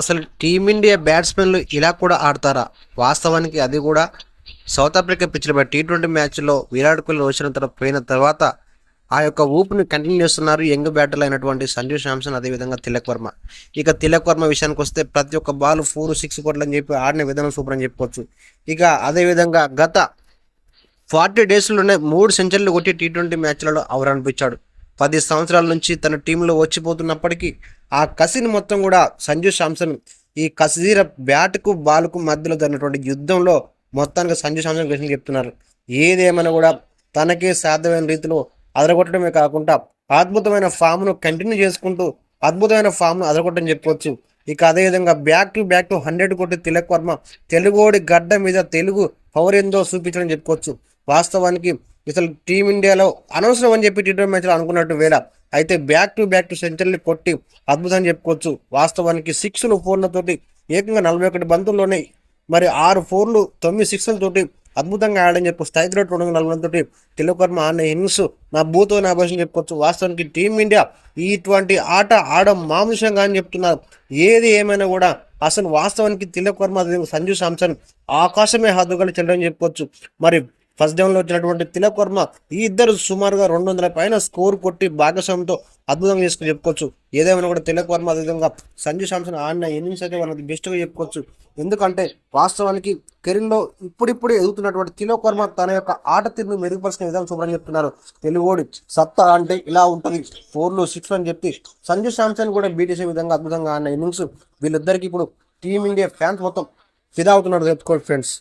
అసలు టీమిండియా బ్యాట్స్మెన్లు ఇలా కూడా ఆడతారా? వాస్తవానికి అది కూడా సౌత్ ఆఫ్రికా పిచ్లో టీ ట్వంటీ మ్యాచ్లో విరాట్ కోహ్లీ వచ్చిన తర్వాత పోయిన తర్వాత ఆ యొక్క ఊపుని కంటిన్యూ చేస్తున్నారు యంగ్ బ్యాటర్లు అయినటువంటి సంజు శాంసన్ అదేవిధంగా తిలక్ వర్మ. ఇక తిలక్ వర్మ విషయానికి వస్తే ప్రతి ఒక్క బాల్ ఫోర్ సిక్స్ కొట్లని చెప్పి ఆడిన విధానం సూపర్ అని చెప్పుకోవచ్చు. ఇక అదేవిధంగా గత ఫార్టీ డేస్లోనే మూడు సెంచరీలు కొట్టి టీ ట్వంటీ మ్యాచ్లలో అవరనిపించాడు. పది సంవత్సరాల నుంచి తన టీంలో వచ్చిపోతున్నప్పటికీ ఆ కసిని మొత్తం కూడా సంజు శాంసన్ ఈ కసీర బ్యాట్కు బాల్కు మధ్యలో జరిగినటువంటి యుద్ధంలో మొత్తానికి సంజు శాంసన్ కృష్ణ చెప్తున్నారు. ఏదేమైనా కూడా తనకే సాధ్యమైన రీతిలో అదరగొట్టడమే కాకుండా అద్భుతమైన ఫామ్ను కంటిన్యూ చేసుకుంటూ అద్భుతమైన ఫామ్ను అదరగొట్టని చెప్పుకోవచ్చు. ఇక అదేవిధంగా back to back two hundred కొట్టి తిలక్ వర్మ తెలుగోడి గడ్డ మీద తెలుగు పవర్ ఏందో చూపించడం చెప్పుకోవచ్చు. వాస్తవానికి అసలు టీమిండియాలో అనవసరం అని చెప్పి టీ ట్వంటీ మ్యాచ్లో అనుకున్నట్టు వేళ అయితే బ్యాక్ టు బ్యాక్ టు సెంచరీలు కొట్టి అద్భుతం చెప్పుకోవచ్చు. వాస్తవానికి సిక్స్లు ఫోర్లతోటి ఏకంగా నలభై ఒకటి బంతుల్లోనే మరి ఆరు ఫోర్లు తొమ్మిది సిక్స్లతోటి అద్భుతంగా ఆడని చెప్పు స్థాయి రెండు వందల నలభై తోటి తిలక్ వర్మ ఆడిన ఇన్నింగ్స్ నా భూతో నా భాషను చెప్పుకోవచ్చు. వాస్తవానికి టీమిండియా ఇటువంటి ఆట ఆడడం మాంసంగా అని చెప్తున్నారు. ఏది ఏమైనా కూడా అసలు వాస్తవానికి తిలక్ వర్మ సంజు శాంసన్ ఆకాశమే హద్దుగా చెల్లడం చెప్పుకోవచ్చు. మరి ఫస్ట్ డౌన్లో వచ్చినటువంటి తిలక్ వర్మ ఈ ఇద్దరు సుమారుగా రెండు వందల పైన స్కోర్ కొట్టి భాగస్వామ్యంతో అద్భుతంగా చేసుకుని చెప్పుకోవచ్చు. ఏదేమైనా కూడా తిలక్ వర్మ అదేవిధంగా సంజు శాంసన్ ఆడిన ఇన్నింగ్స్ అయితే మనకి బెస్ట్గా చెప్పుకోవచ్చు. ఎందుకంటే వాస్తవానికి కెరీర్లో ఇప్పుడిప్పుడు ఎదుగుతున్నటువంటి తిలక్ వర్మ తన యొక్క ఆట తీరును మెరుగుపరుచుకునే విధానం శుభ్రం చెప్తున్నారు. తెలుగోడి సత్తా అంటే ఇలా ఉంటుంది. ఫోర్లు సిక్స్ అని చెప్పి సంజు శాంసన్ కూడా బీటేసే విధంగా అద్భుతంగా ఆడిన ఇన్నింగ్స్ వీళ్ళిద్దరికి ఇప్పుడు టీమిండియా ఫ్యాన్స్ మొత్తం ఫిదా అవుతున్నారు. చెప్పుకోండి ఫ్రెండ్స్.